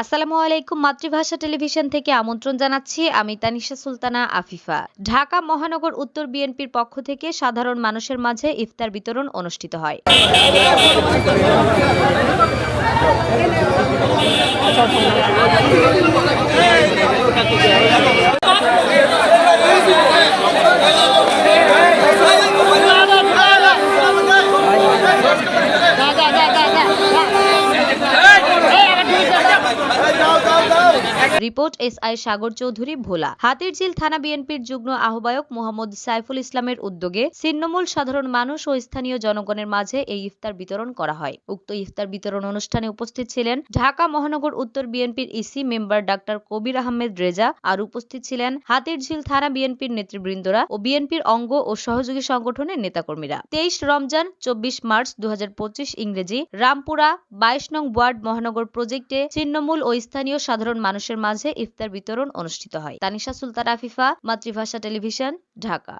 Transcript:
আসসালামু আলাইকুম, মাতৃভাষা টেলিভিশন থেকে আমন্ত্রণ জানাচ্ছি আমি তানিশা সুলতানা আফিফা। ঢাকা মহানগর উত্তর বিএনপির পক্ষ থেকে সাধারণ মানুষের মাঝে ইফতার বিতরণ অনুষ্ঠিত হয়। Report S I Sagar Chowdhury Bhola. Hatirjheel থানা বিএনপির যুগ্ম আহ্বায়ক মোহাম্মদ সাইফুল ইসলামের উদ্যোগে ছিন্নমূল সাধারণ মানুষ ও স্থানীয় জনগণের মাঝে এই ইফতার বিতরণ করা হয়। উক্ত ইফতার বিতরণ অনুষ্ঠানে উপস্থিত ছিলেন ঢাকা মহানগর উত্তর বিএনপির EC member doctor Kabir Ahmed Reza আর উপস্থিত ছিলেন হাতিরঝিল থানা বিএনপির নেতৃবৃন্দরা ও বিএনপির অঙ্গ ও সহযোগী সংগঠনের নেতাকর্মীরা। তেইশ রমজান, চব্বিশ মার্চ দু হাজার পঁচিশ ইংরেজি রামপুরা, বাইশ নং ওয়ার্ড মহানগর প্রজেক্টে ছিন্নমূল ও স্থানীয় সাধারণ মানুষের মাঝে ইফতার বিতরণ অনুষ্ঠিত হয়। তানিশা সুলতান আফিফা মাতৃভাষা টেলিভিশন ঢাকা।